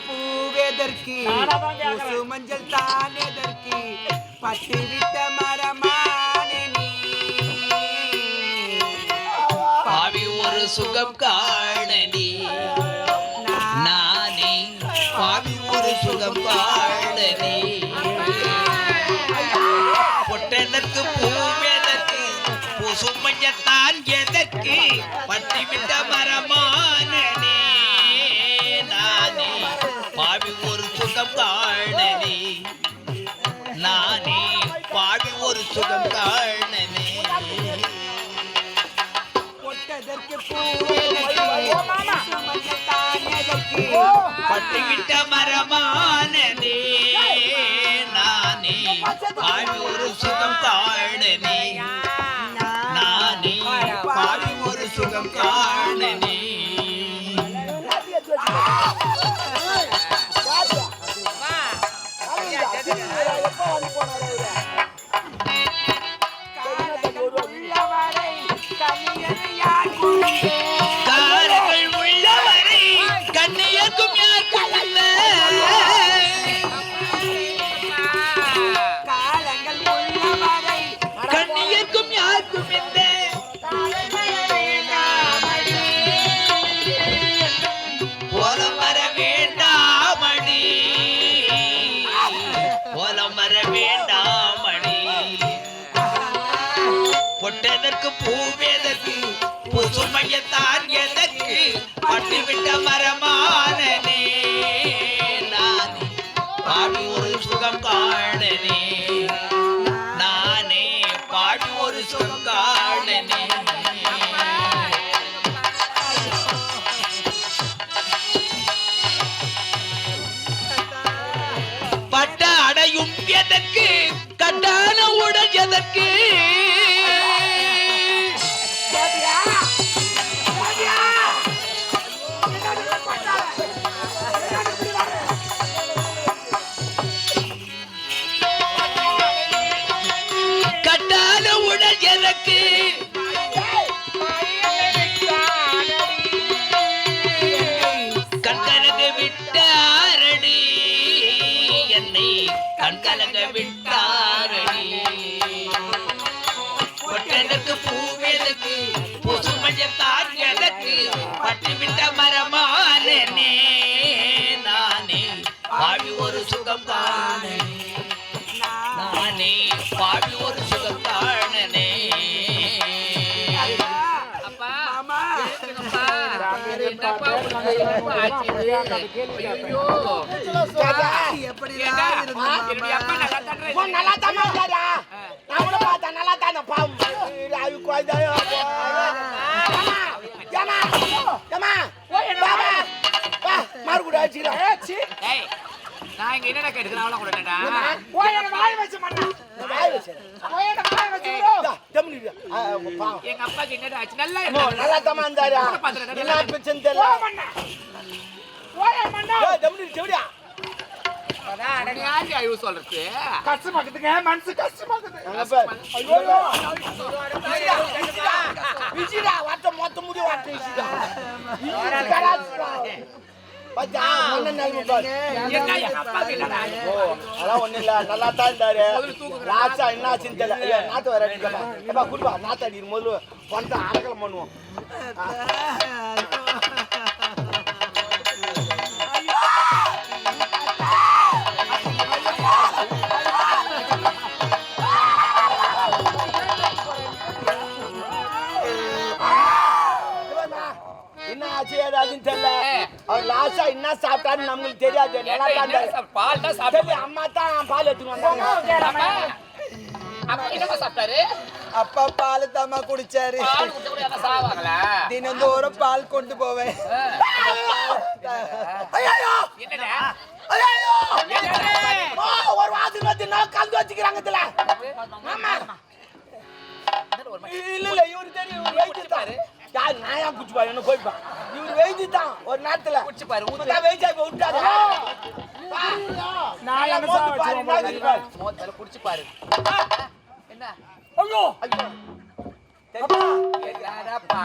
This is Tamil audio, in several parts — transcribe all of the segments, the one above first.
பூவெதற்கு கேக்குறேன். பூசு மஞ்சள் தானெதற்கு பட்டு விட்ட மரமானே பாவி ஒரு சுகம் காணடி நான் பாவி ஒரு சுகம் காணடி பொட்டதற்கு பூவெதற்கு புசுமஞ்சத்தான் எதற்கு பட்டி விட்ட மரமானே பட்டுவிட்ட மரமானனே நானே ஒரு சுகம் காணனே நானே பாவி ஒரு சுகம் காணனே. பூவேதற்கு புதுமையத்தான் எதற்கு? பட்டுவிட்ட மரமானனே நானே பாடி ஒரு சுகம் காணனே நானே பாடி ஒரு சுகம் காணனே. பட்ட அடையும் எதற்கு? கட்டான உடல் எதற்கு? நல்லா தாமா இருந்தாரா நான் நல்லா பாவம் குழந்தையோ ஏமா ஏமா பாபா நான் இங்க என்னடா கேட்டுக்கிறேன் அவளை கூட என்னடா வாய் வச்சு மண்ணா. வாய் வச்சு பாவம் எங்க அப்பாக்கு என்னடா ஆச்சு? நல்லா ஓ, இருந்தா நல்லா தாமா இருந்தாரா என்ன பிரச்சனை தெரியல. தம்பி, செவிடியா? ஓ, நல்லா தான் இருந்தாரு. லாஸ்டா என்ன ஆச்சுன்னு தெரியல. நாத்து. எப்பா, குடிப்பா, நாத்து அடிக்கிற முதல்ல பண்ணுவோம். லாஸ்டா என்ன சாப்பிட்டான்னு நம்மளுக்கு தெரியாது நல்லா தான் பால் தான் சரி, சாப்பிட்டேன் அம்மா தான் பால் எடுத்துன்னு வந்தாங்க அப்பா சாப்பிட்டாரு அப்பா பால் தாமா குடிச்சாரு தினந்தோறும் பால் கொண்டு போவேன் ஐயோ என்னடா ஐயோ ஓ, ஒரு வாசல் நான் கலந்து வச்சுக்கிறாங்க இதுல ஆமா இல்ல இல்ல இவரு தெரியும் யார் நாயா குச்சிப்பா என்ன போய்ப்பா இவரு வெயிட்டு தான் ஒரு நேரத்துல. குடிச்சு பாரு ஊத்து. வெயிட் ஆகி விட்டாரு. நான் என்ன பாரு மோத்தல குடிச்சு பாரு. என்ன? ஐயோ.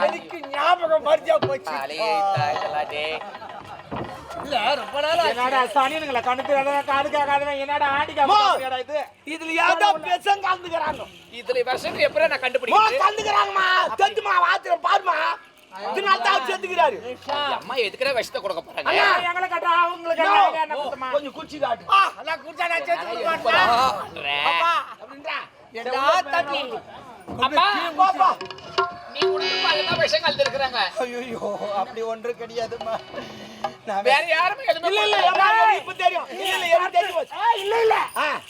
எனக்கு ஞாபகம் மறதியா போச்சு. இதெல்லாம் டேய் என்னடா சனியனுங்களா கண்ணு தெரியாத காது கேட்காதவன் என்னடா ஆண்டிக்கா இது? இதுல யாரோ பெசம் கலந்துக்கிறாங்க. இதுல விஷம் எப்படி நான் கண்டுபிடிக்கிறேன் கலந்துக்கிறாங்கம்மா. தெரிஞ்சுமா வாத்திரம் பாருமா. இதனால தான் செத்துக்கிறாரு அம்மா எதுக்குடா விஷத்தை கொடுக்க போறாங்க. எங்களை கட்டா அவங்களுக்கு? கொஞ்சம் குச்சி காட்டு. குடிச்சா நான் செத்து அப்படின்றா. அப்பா! நீ கலந்து இருக்கிறாங்க ஐயோ அப்படி ஒன்று கிடையாதுமா நான் வேற யாருமே இல்ல இல்ல இப்ப தெரியும். இல்ல இல்ல எனக்கு தெரியும். இல்ல இல்ல.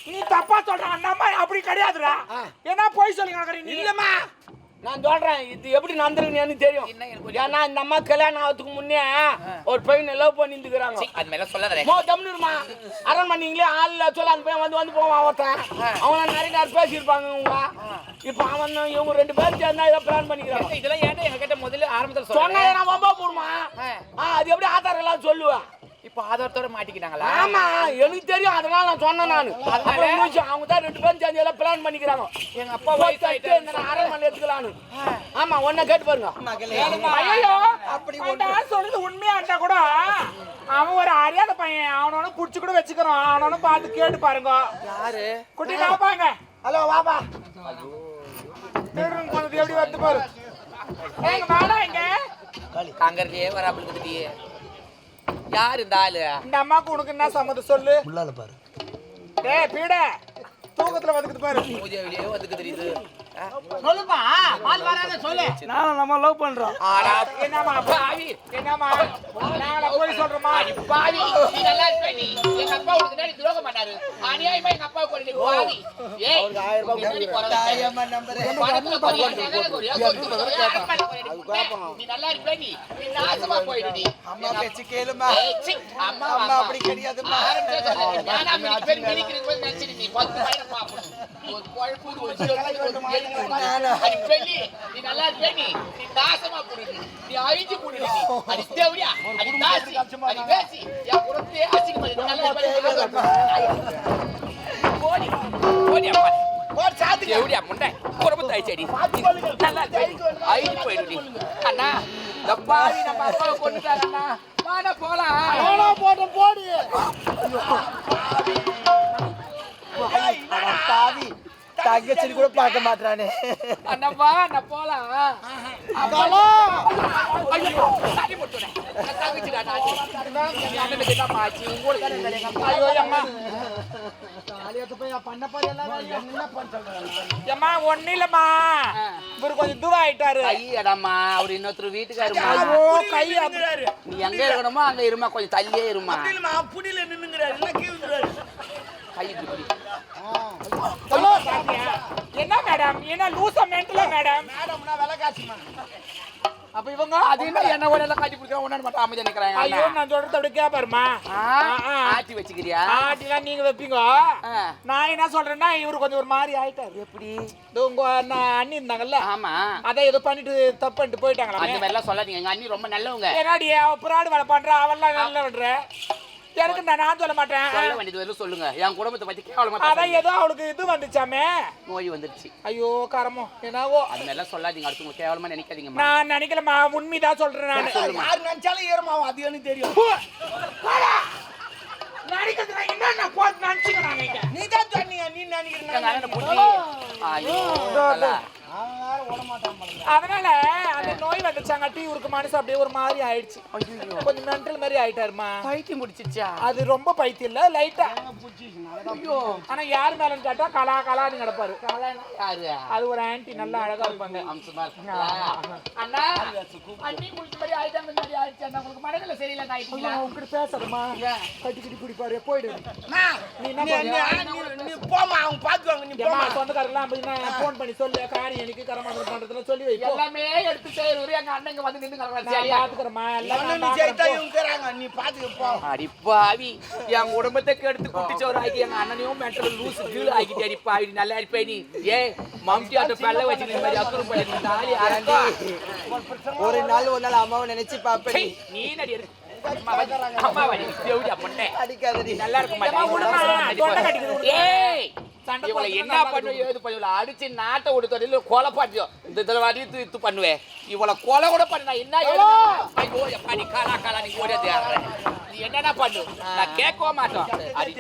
நீ தப்பா சொல்ற. அம்மா அப்படி கிடையாதுடா. ஆ. என்ன போய் சொல்லி கிடக்குற நீ. இல்லம்மா. நான் சொல்றேன் இது எப்படி நடந்திருக்குன்னு தெரியும். ஏன்னா இந்த அம்மா கல்யாணம் ஆகிறதுக்கு முன்னே ஒரு பையனை லவ் பண்ணி இருந்துக்கிறாங்க சீ, அது மேல சொல்லாதே. மோ தம்னுருமா அரண்மனைங்களே ஆள்ல சொல்ல அந்த பையன் வந்து வந்து போவான் ஒருத்தன். அவன நிறைய நேரம் பேசியிருப்பாங்க இவங்க. இப்ப அவன் இவங்க ரெண்டு பேரும் சேர்ந்தா ஏதோ பிளான் பண்ணிக்கிறாங்க. இதெல்லாம் ஏன்டா எங்க கிட்ட முதல்ல ஆரம்பத்துல சொன்னா நான் வம்பா போடுமா? அது எப்படி ஆதாரம் எல்லாம் சொல்லுவேன் இப்போ ஆதாரத்தோட மாட்டிக்கிட்டாங்களா? ஆமா எனக்கு தெரியும். அதனால நான் சொன்னேன் நான். முடிச்சு அவங்க தான் ரெண்டு பேரும் சேர்ந்து எல்லாம் பிளான் பண்ணிக்கிறாங்க. எங்க அப்பா போய் வயசாயிட்டு தட்டு இந்த அரண்மனை எடுத்துக்கலான்னு ஆமா ஒன்ன கேட்டு பாருங்க. ஐயோ அப்படி சொல்றது உண்மையா இருந்தா கூட அவன் ஒரு அறியாத பையன். அவனோட புடிச்சு கூட வச்சுக்கிறான் அவனோட பார்த்து கேட்டு பாருங்க. யாரு? குட்டி காப்பாங்க ஹலோ வாப்பா. எப்படி வந்து பாரு. ஏங்க வாடா இங்க. காங்கர்லயே வராமல் இருக்குதியே யார் இந்த ஆளு? இந்த அம்மாக்கு உனக்கு என்ன சம்மதம் சொல்லு? டேய் பீட. தூக்கத்துல வந்துக்குது பாரு. பூஜை வெளியே வந்துக்கு தெரியுது சொல்லுப்பா. பால் வராத சொல்லு. நானும் நம்ம லவ் பண்றோம். ஆடா. என்னம்மா? பாவி. என்னம்மா? நாங்கள போய் சொல்றோமா? அடி பாவி. நீ நல்லா இருப்ப நீ. எங்க அப்பா உனக்கு முன்னாடி துரோகம் பண்ணாரு. அநியாயமா எங்க அப்பா கொண்டு பாவி. ஏய் அவருக்கு ஆயிரம் ரூபாய் முன்னாடி போறதா தாயம்மா நம்புறேன். பணத்துல கொரியா, நகையில கொரியா, சொத்து கொரியா, அரண்மனை கொரியா, நீ நல்லா இருப்ப நீ. நீ நாசமா போயிடு நீ. அம்மா பேச்சு கேளுமா? அம்மா அப்படி கிடையாதும்மா ஆரம்பிச்சே சொல்லல. ஞானா மினிக்கு பேர் மினிக்கிறது போல நினைச்சிட்டு நீ பத்து பையனை பாப்பணும். ஒரு குழப்பு, ஒரு சொத்து, ஒரு எலும்பு. அடி பெண்ணி, நீ நல்லா இருப்ப நீ. நீ நாசமா போடுது. நீ அழிஞ்சு போடுது நீ. அடி தேவடியா, அடி தாசி, அடி வேசி. என் குலத்தையே அசிங்கப்படுது. நீ நல்லா இருப்ப நீ. போடி, போடி அம்மா. போட்டு சாத்துக்க தேவடியா, முண்டை. குடும்பத்தை அழிச்சடி. நல்லா இருப்ப நீ. அழிஞ்சு போயிடு நீ. அண்ணா இந்த பாவி நம்ம அப்பாவை கொண்டுட்டாரு அண்ணா வாடா போலாம் நானா போட்டு போடு பாவி. தங்கச்சி கூட பார்க்க மாட்டானே அண்ணா வா நான் போலாம் ஐயோ தண்ணி போட்டுறேன் என் அண்ணனுக்கு உங்களுக்கு தானே எங்க அப்பா. ஐயோ அம்மா கொஞ்சம் தூரம் ஆயிட்டாரு. ஐயடாம்மா அவர் இன்னொருத்தர் வீட்டுக்காருமா ஐயோ கை அப்படி- நீ எங்க இருக்கணுமோ அங்க இருமா கொஞ்சம் தள்ளியே இருமா. புடியில நின்னுங்கிறாரு என்ன மேடம்? என்ன லூசா மென்டலா மேடம்? மேடம்னா விலை காசுமா அப்ப இவங்க அது என்ன என்ன எல்லாம் கட்டி பிடிக்கிற ஒன்னு மட்டும் அமைதியா நிக்கிறாங்க ஐயோ நான் சொல்றது அப்படி கேப்பாருமா ஆ, ஆ. ஆட்டி வச்சுக்கிறியா? ஆட்டிலாம் நீங்க வைப்பீங்க. நான் என்ன சொல்றேன்னா இவரு கொஞ்சம் ஒரு மாதிரி ஆயிட்டாரு. எப்படி? உங்க நான் அண்ணி இருந்தாங்கல்ல? ஆமா. அதை ஏதோ பண்ணிட்டு தப்பு பண்ணிட்டு அந்த போயிட்டாங்களா மாதிரி எல்லாம் சொல்லாதீங்க. எங்க அண்ணி ரொம்ப நல்லவங்க. என்னடி அவ புறாடு வேலை பண்றா அவெல்லாம் நல்ல விடுற எனக்கு நான் நான் சொல்ல மாட்டேன். சொல்ல வேண்டியது வரையும் சொல்லுங்க. என் குடும்பத்தை பத்தி கேவலமா அதான். ஏதோ அவளுக்கு இது வந்துச்சாமே. நோய் வந்துருச்சு. ஐயோ கரமோ என்னவோ. அது மாதிரிலாம் சொல்லாதீங்க. அடுத்தவங்க கேவலமா நினைக்காதீங்கம்மா. நான் நினைக்கலமா உண்மைதான் சொல்றேன் நான். யார் நினைச்சாலும் ஏறுமாவும் அது எனக்கு தெரியும். நீ தான் சொன்னீங்க நீ நினைக்கிறேன் அதனால அந்த நோய் வந்துச்சாங்காட்டி இவருக்கு மனசு அப்படியே ஒரு மாதிரி ஆயிடுச்சு. கொஞ்சம் மென்டல் மாதிரி ஆயிட்டாருமா? பைத்தியம் பிடிச்சிச்சா அது ரொம்ப பைத்தியம் இல்ல லைட்டா ஆனா யார் மேலன்னு கேட்டா கலா கலான்னு கிடப்பாரு. அது ஒரு ஆன்ட்டி நல்லா அழகா இருப்பாங்க? அண்ணா அண்ணி குளிச்ச மாதிரி ஆயிட்டாங்க இந்த மாதிரி ஆயிடுச்சு அண்ணா. உங்களுக்கு மனதில் சரியில்லை ஆயிட்டீங்களா? உங்ககிட்ட பேசுறமா கட்டி கட்டி குடிப்பாரு. போயிடு. நீ போம்மா, அவங்க பாத்துக்குவாங்க, நீ போம்மா. சொந்தக்காரங்களாம் அப்படின்னா ஃபோன் பண்ணி சொல்லு காரி எனக்கு கரமாசம் பண்றதுல சொல்லி வைப்போம் எல்லாமே எடுத்து செய்யறது எங்க அண்ணங்க வந்து நின்று நான் கிடக்குறாங்க பாத்துக்கிறேம்மா எல்லாம் நீ ஜெயித்தா பாத்துக்கிறேன். இவங்க இருக்கிறாங்க, நீ பாத்துக்க போ. அடிப்பாவி என் குடும்பத்தை கெடுத்து குட்டிச்சோறு ஆக்கி எங்க அண்ணனையும் மென்டல் லூசு கீழ் ஆக்கிட்டு அடிப்பாவி நீ நல்லா இருப்பே நீ. ஏ மம்டி அந்த பெல்ல வச்சு இந்த மாதிரி அக்குறு பண்ணி நாளி அரண்டா ஒரு நாள் ஒரு நாள் அம்மாவை நினைச்சு பாப்பேன் சீ, நீ. நடி. அம்மா வடி தேவடியா பொண்ணே. அடிக்காதடி. நல்லா இருக்க ஏம்மா, விடுமா, தொண்டை கட்டிக்குது, மாட்டேன் விடுமா. ஏய் இவளை என்ன இருக்கும். ஏது பண்ணுவேன் அடிச்சு நாட்டை இல்லை கொலை பாட்டியோ இந்த தடவை இது பண்ணுவேன் இவளை கொலை கூட பண்ண. நான் என்ன எப்பா நீ காலா காலா நீ ஓடியது நீ என்னடா பண்ணு? நான் கேட்கவே மாட்டோம். அடி.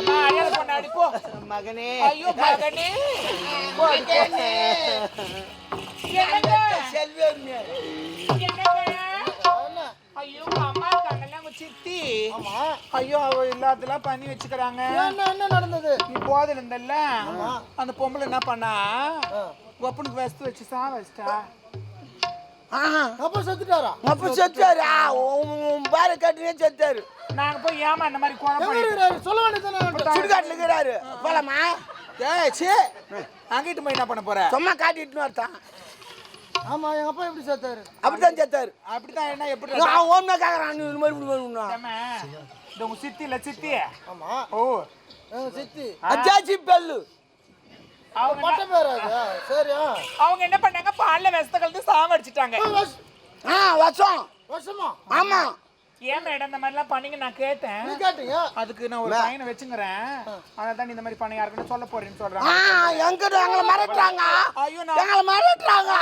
அம்மா, அடியாத பொண்ணு அடி, போ. மகனே. ஐயோ மகனே. அம்மா. சித்தி. ஐயோ அவ எல்லாத்தெல்லாம் பண்ணி வச்சுக்கிறாங்க. என்ன என்ன நடந்தது? நீ போதில் இருந்தல்ல? அந்த பொம்பளை என்ன பண்ணா? ஒப்பனுக்கு வஸ்து வச்சு சா வச்சிட்டா. அப்ப செத்துட்டாரா? அப்ப செத்தாரு பாரு கட்டினே செத்தாரு. நாங்க போய் ஏமா இந்த மாதிரி பண்ணி சொல்ல வேண்டியதானே சுடுகாட்டுல இருக்கிறாரு. போலாமா? ஏய் சே அங்கிட்டு போய் என்ன பண்ண போற? சும்மா காட்டிட்டு வரத்தான் ஆமா எங்க அப்பா எப்படி செத்தாரு அப்படித்தான் செத்தாரு அப்படித்தான் என்ன எப்படி நான் ஓன்மே கேக்குறான் இந்த மாதிரி இப்படி ஏம்மா, இந்த உங்க சித்தி இல்ல சித்தி. ஆமா. ஓ. சித்தி. அஜாச்சி பெல்லு. அவங்க பட்ட பேர் சரி அவங்க என்ன பண்ணாங்க? பால்ல விஷத்தை கலந்து சாவடிச்சிட்டாங்க ஆ வருஷம் வருஷமா ஆமா. ஏன் மேடம் இந்த மாதிரிலாம் பண்ணீங்க? நான் கேட்டேன். கேட்டீங்க அதுக்கு நான் ஒரு பையனை வச்சுங்கிறேன். அதான் நீ இந்த மாதிரி பண்ண யாருக்குன்னு சொல்ல போறேன்னு ஆ சொல்றாங்க எங்கிட்ட எங்களை மிரட்டுறாங்க. ஐயோ எங்களை மிரட்டுறாங்க.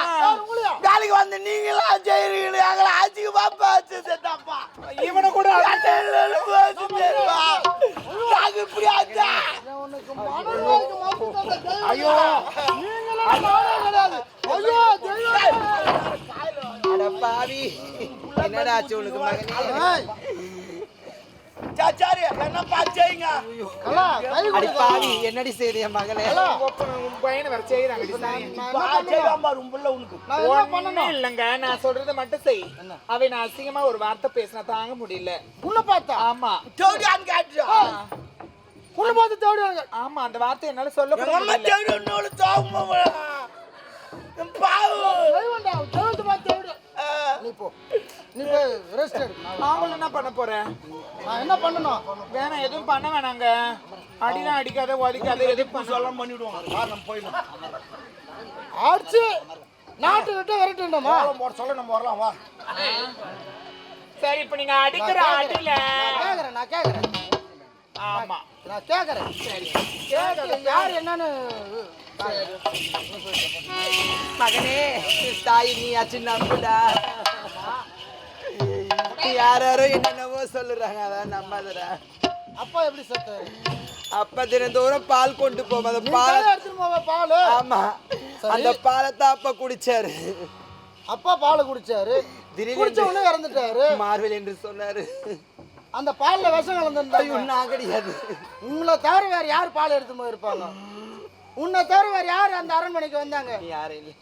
வேலைக்கு வந்து நீங்களாம் செய்றீங்க எங்களை ஆட்சிக்கு பாப்பா செத்தாப்பா. இவனை கூட நாங்க இப்படி ஆச்சா? ஐயோ. ஐயோ அட பாவி. என்னடா ஆச்சு உனக்கு மகனே? சாச்சாரி என்ன பாச்சீங்க அடி பாவி என்னடி செய்யுது என் மகளே? பையனை வேற செய்யறாங்க இல்லைங்க நான் சொல்றதை மட்டும் செய். அவை நான் அசிங்கமா ஒரு வார்த்தை பேசினா தாங்க முடியல. உன்னை பார்த்தா? ஆமா. கேட்டுச்சா உன்னை பார்த்து தேடியாங்க ஆமா அந்த வார்த்தை என்னால சொல்ல முடியல. தேடி உன்னோட தாவுமா பாவு தேவண்டா தேவந்து பார்த்து தேடு நீ போ. நீ போய் ரெஸ்ட் எடு. நாங்களும் என்ன பண்ண போறேன் நான் என்ன பண்ணணும்? வேணாம் எதுவும் பண்ண வேணாங்க. அடிலாம் அடிக்காத உதைக்காத எதுவும் பண்ண எல்லாம் பண்ணிடுவாங்க காரணம் போயிடும் அடிச்சு நாட்டு விட்டு விரட்டுமா போட சொல்ல நம்ம வரலாம் வா. சரி இப்ப நீங்க அடிக்கிற அடியில கேக்குறேன் நான் கேக்குறேன். ஆமா. நான் கேக்குறேன். சரி. கேக்குறேன் யார் என்னன்னு மகனே தாய் நீ ஆச்சு நம்புடா. யார் யாரோ என்னென்னவோ சொல்லுறாங்க. அதான் நம்பாதடா அப்பா எப்படி செத்தாரு? அப்ப தினந்தோறும் பால் கொண்டு போவோம். அந்த பால் எடுத்துட்டு பால்? ஆமா. அந்த பாலை தான் அப்பா குடிச்சாரு. அப்பா பால் குடிச்சாரு. குடிச்ச உடனே இறந்துட்டாரு. மார்வெல் என்று சொன்னாரு. அந்த பால்ல விஷம் ஐயோ கலந்துருந்தாங்க நான் கிடையாது உங்களை தவிர வேற யார் பால் எடுத்து போயிருப்பாங்க? உன்னை தவிர வேற யார் அந்த அரண்மனைக்கு வந்தாங்க? யாரும் இல்லை.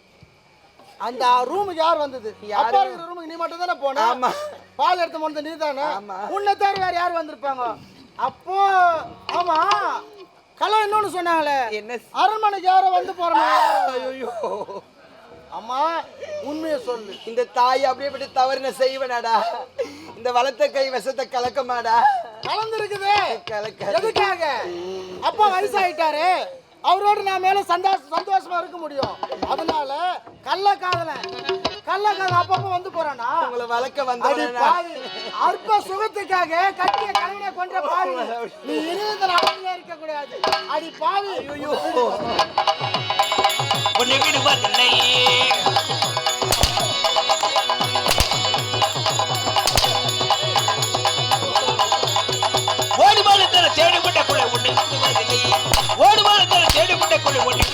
அந்த ரூமுக்கு யார் வந்தது? யாரு? ரூமுக்கு நீ மட்டும் தானே போன? ஆமா. பால் எடுத்து போனது நீ தானே. உன்னை தவிர வேற யார் வந்திருப்பாங்க? அப்போ ஆமா கலை இன்னொன்னு சொன்னாங்களே. என்ன அரண்மனைக்கு யாரோ வந்து போறாங்க. ஐயோ அம்மா உண்மையை சொல்லு. இந்த தாய் அப்படியே பட்டு தவறு நான் செய்வேனாடா. இந்த வளர்த்த கை விஷத்தை கலக்கமாடா. கலந்துருக்குது. கலக்க எதுக்காக? அப்பா வயசாயிட்டாரு. அவரோட நான் மேல சந்தோஷ சந்தோஷமா இருக்க முடியும். அதனால கள்ள காதலன். கள்ள காதல் அப்பப்ப வந்து போறானா? உங்களை வளர்க்க பாவி. அற்ப சுகத்துக்காக கட்டிய கலைஞனை கொன்ற பாவி. நீ இருபதுல அமைதியா இருக்க கூடாது. அடி பாவி. உன்னை விடுவதில்லை ஓடுமானத்தர தேடிப்பட்ட குள்ள உன்னை விடுவதில்லை ஓடுமானத்தர தேடிப்பட்ட குள்ள உன்னை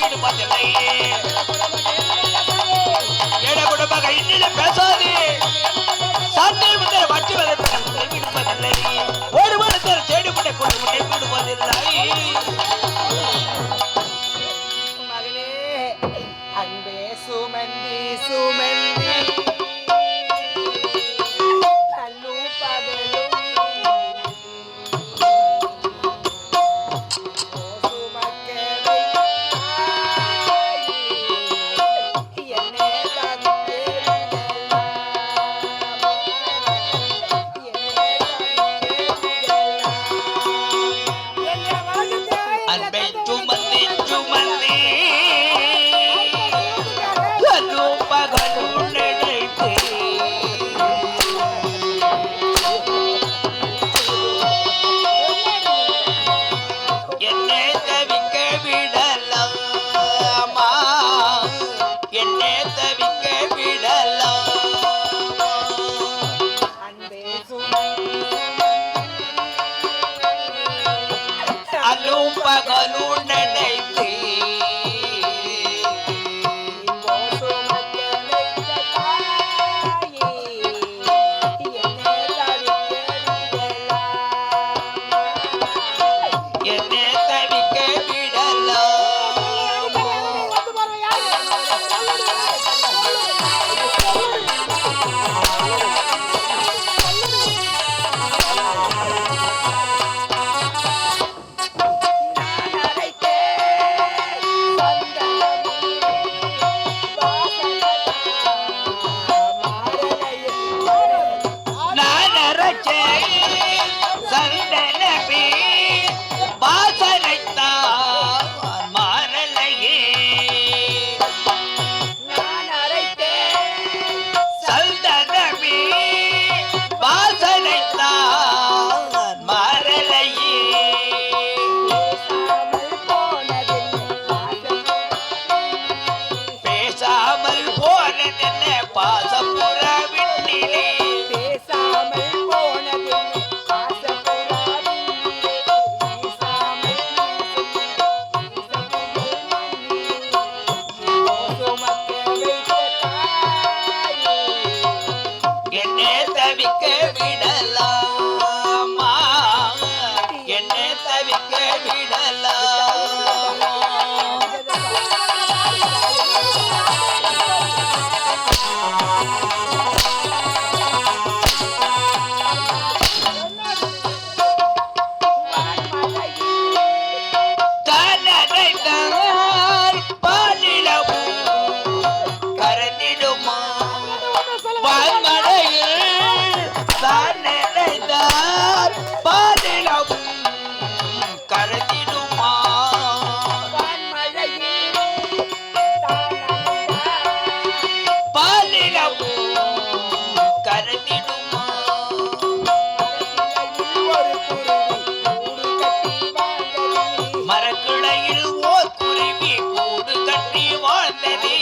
குருவி கூடு கட்டி வாழ்ந்ததே.